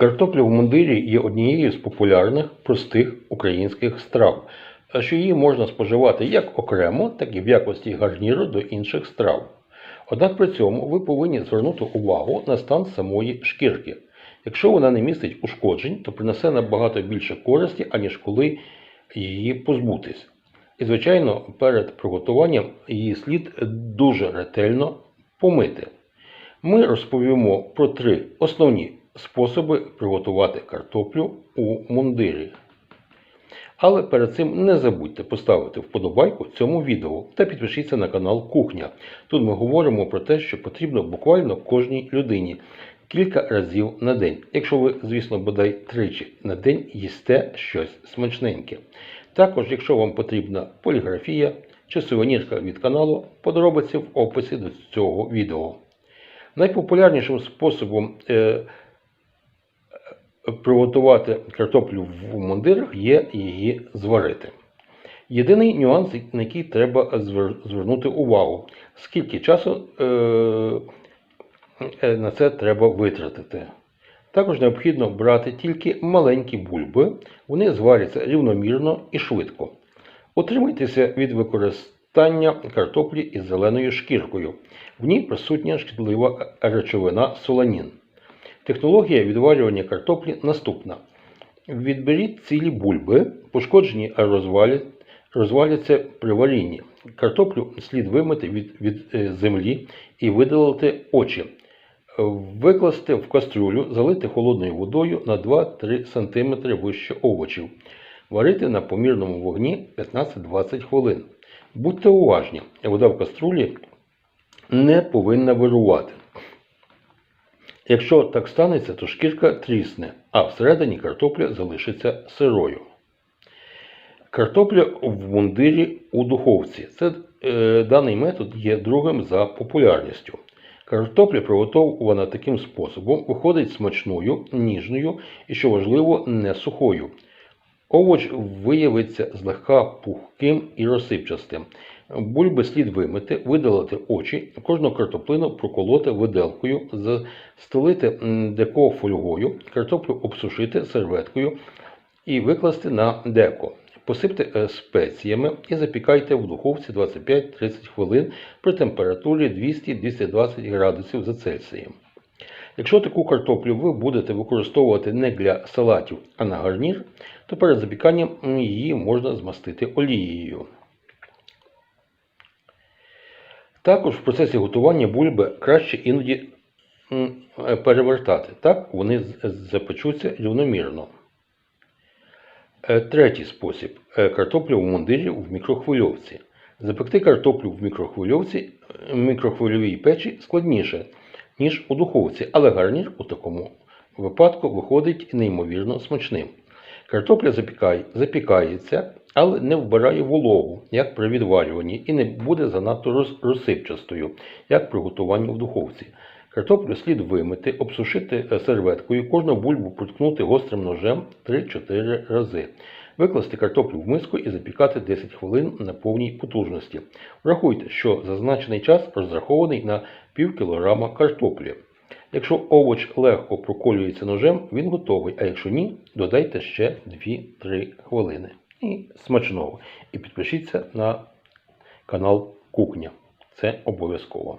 Картопля в мундирі є однією з популярних простих українських страв, що її можна споживати як окремо, так і в якості гарніру до інших страв. Однак при цьому ви повинні звернути увагу на стан самої шкірки. Якщо вона не містить ушкоджень, то принесе набагато більше користі, аніж коли її позбутись. І, звичайно, перед приготуванням її слід дуже ретельно помити. Ми розповімо про три основні способи приготувати картоплю у мундирі. Але перед цим не забудьте поставити вподобайку цьому відео та підпишіться на канал Кухня. Тут ми говоримо про те, що потрібно буквально кожній людині кілька разів на день. Якщо ви, звісно, бодай тричі на день їсте щось смачненьке. Також, якщо вам потрібна поліграфія чи сувенірка від каналу, подробиці в описі до цього відео. Найпопулярнішим способом е, приготувати картоплю в мундирах є її зварити. Єдиний нюанс, на який треба звернути увагу, скільки часу е, е, на це треба витратити. Також необхідно брати тільки маленькі бульби, вони зваряться рівномірно і швидко. Утримайтеся від використання картоплі із зеленою шкіркою. В ній присутня шкідлива речовина соланін. Технологія відварювання картоплі наступна. Відберіть цілі бульби, пошкоджені розвалі, розваляться при варінні. Картоплю слід вимити від, від е, землі і видалити очі. Викласти в кастрюлю, залити холодною водою на 2-3 см вище овочів. Варити на помірному вогні 15-20 хвилин. Будьте уважні, вода в каструлі не повинна вирувати. Якщо так станеться, то шкірка трісне, а всередині картопля залишиться сирою. Картопля в мундирі у духовці. Це, е, даний метод є другим за популярністю. Картопля, приготована таким способом, виходить смачною, ніжною і, що важливо, не сухою. Овоч виявиться злегка пухким і розсипчастим. Бульби слід вимити, видалити очі, кожну картоплину проколоти виделкою, застелити деко фольгою, картоплю обсушити серветкою і викласти на деко. Посипте е, спеціями і запікайте в духовці 25-30 хвилин при температурі 200-220 градусів за Цельсієм. Якщо таку картоплю ви будете використовувати не для салатів, а на гарнір, то перед запіканням її можна змастити олією. Також в процесі готування бульби краще іноді е, перевертати. Так вони запечуться рівномірно. Е, Третій спосіб. Е, Картоплю в мундирі в мікрохвильовці. Запекти картоплю в мікрохвильовці, е, мікрохвильовій печі складніше, ніж у духовці, але гарнір у такому випадку виходить неймовірно смачним. Картопля запікає, запікається, але не вбирає вологу, як при відварюванні, і не буде занадто роз- розсипчастою, як при готуванні в духовці. Картоплю слід вимити, обсушити е, серветкою, кожну бульбу проткнути гострим ножем 3-4 рази. Викласти картоплю в миску і запікати 10 хвилин на повній потужності. Врахуйте, що зазначений час розрахований на пів кілограма картоплі. Якщо овоч легко проколюється ножем, він готовий, а якщо ні, додайте ще 2-3 хвилини. І смачного. І підпишіться на канал Кухня. Це обов'язково.